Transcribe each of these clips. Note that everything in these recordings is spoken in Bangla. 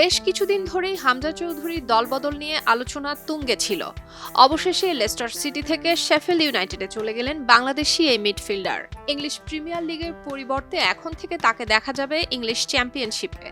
বেশ কিছুদিন ধরেই হামজা চৌধুরীর দলবদল নিয়ে আলোচনা তুঙ্গে ছিল। অবশেষে লেস্টার সিটি থেকে শেফিল্ড ইউনাইটেডে চলে গেলেন বাংলাদেশি এই মিডফিল্ডার। ইংলিশ প্রিমিয়ার লিগের পরিবর্তে এখন থেকে তাকে দেখা যাবে ইংলিশ চ্যাম্পিয়নশিপে।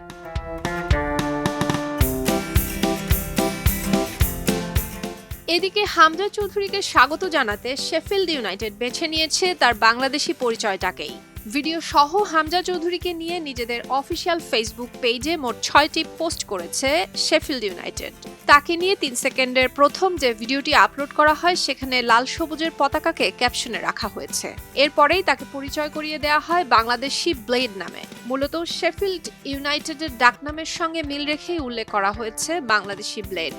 এদিকে হামজা চৌধুরীকে স্বাগত জানাতে শেফিল্ড ইউনাইটেড বেছে নিয়েছে তার বাংলাদেশি পরিচয়টাকেই। ভিডিও সহ হামজা চৌধুরীকে নিয়ে নিজেদের অফিসিয়াল ফেসবুক পেজে মোট ছয়টি পোস্ট করেছে শেফিল্ড ইউনাইটেড। তাকে নিয়ে তিন সেকেন্ডের প্রথম যে ভিডিওটি আপলোড করা হয়, সেখানে লাল সবুজের পতাকাকে ক্যাপশনে রাখা হয়েছে। এরপরেই তাকে পরিচয় করিয়ে দেওয়া হয় বাংলাদেশি ব্লেড নামে। মূলত শেফিল্ড ইউনাইটেডের ডাকনামের সঙ্গে মিল রেখেই উল্লেখ করা হয়েছে বাংলাদেশি ব্লেড।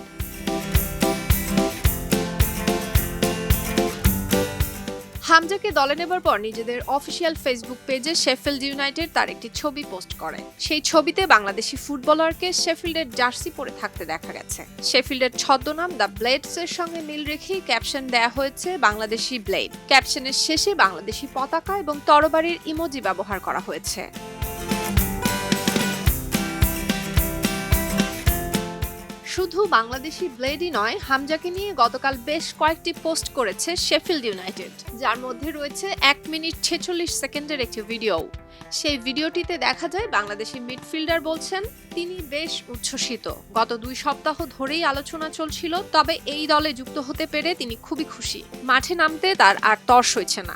হামজাকে দলে নেবার পর নিজেদের অফিসিয়াল ফেসবুক পেজে শেফিল্ড ইউনাইটেড তার একটি ছবি পোস্ট করে। সেই ছবিতে বাংলাদেশি ফুটবলারকে শেফিল্ডের জার্সি পরে থাকতে দেখা গেছে। শেফিল্ডের ছদ্মনাম দ্য ব্লেডস এর সঙ্গে মিল রেখে ক্যাপশন দেয়া হয়েছে বাংলাদেশি ব্লেড। ক্যাপশনের শেষে বাংলাদেশি পতাকা এবং তরবারির ইমোজি ব্যবহার করা হয়েছে। শুধু বাংলাদেশি ব্লেডই নয়, হামজাকে নিয়ে গতকাল বেশ কয়েকটি পোস্ট করেছে শেফিল্ড ইউনাইটেড, যার মধ্যে রয়েছে এক মিনিট ছেচল্লিশ সেকেন্ডের একটি ভিডিও। সেই ভিডিওটিতে দেখা যায়, বাংলাদেশি মিডফিল্ডার বলছেন, তিনি বেশ উচ্ছ্বসিত। গত দুই সপ্তাহ ধরেই আলোচনা চলছিল, তবে এই দলে যুক্ত হতে পেরে তিনি খুবই খুশি। মাঠে নামতে তার আর তর্স হয়েছে না।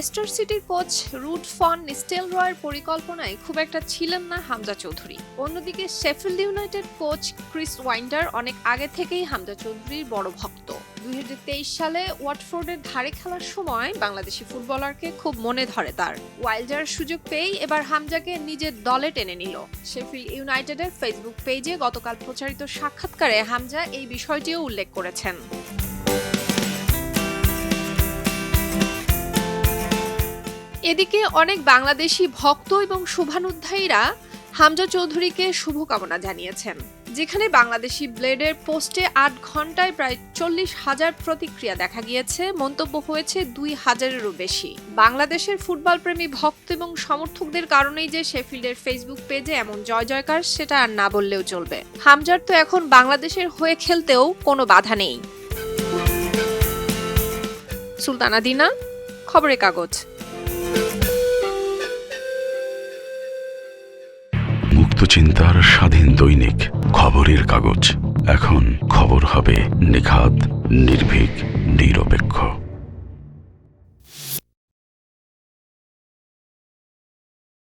লেস্টার সিটির কোচ রুট ফন নিস্টেল রয়ের পরিকল্পনায় খুব একটা ছিলেন না হামজা চৌধুরী। অন্যদিকে Sheffield United coach Chris Wilder অনেক আগে থেকেই হামজা চৌধুরীর বড় ভক্ত। দুই হাজার তেইশ সালে ওয়াটফোর্ডের ধারে খেলার সময় বাংলাদেশি ফুটবলারকে খুব মনে ধরে তার। ওয়াইল্ডার সুযোগ পেয়েই এবার হামজাকে নিজের দলে টেনে নিল। শেফিল্ড ইউনাইটেডের ফেসবুক পেজে গতকাল প্রচারিত সাক্ষাৎকারে হামজা এই বিষয়টিও উল্লেখ করেছেন। এদিকে অনেক বাংলাদেশি ভক্ত এবং শুভানুধ্যায়ীরা হামজা চৌধুরীকে শুভকামনা জানিয়েছেন, যেখানে বাংলাদেশি ব্লেডের পোস্টে আট ঘন্টায় প্রায় চল্লিশ হাজার প্রতিক্রিয়া দেখা গিয়েছে। মন্তব্য হয়েছে, দুই হাজারেরও বেশি। বাংলাদেশের ফুটবল প্রেমী ভক্ত এবং সমর্থকদের কারণেই যে শেফিল্ডের ফেসবুক পেজে এমন জয় জয়কার, সেটা আর না বললেও চলবে। হামজার তো এখন বাংলাদেশের হয়ে খেলতেও কোনো বাধা নেই। সুলতানা দিনা, খবরের কাগজ। চিন্তার স্বাধীন দৈনিক খবরের কাগজ। এখন খবর হবে নিখাত নির্ভীক নিরপেক্ষ।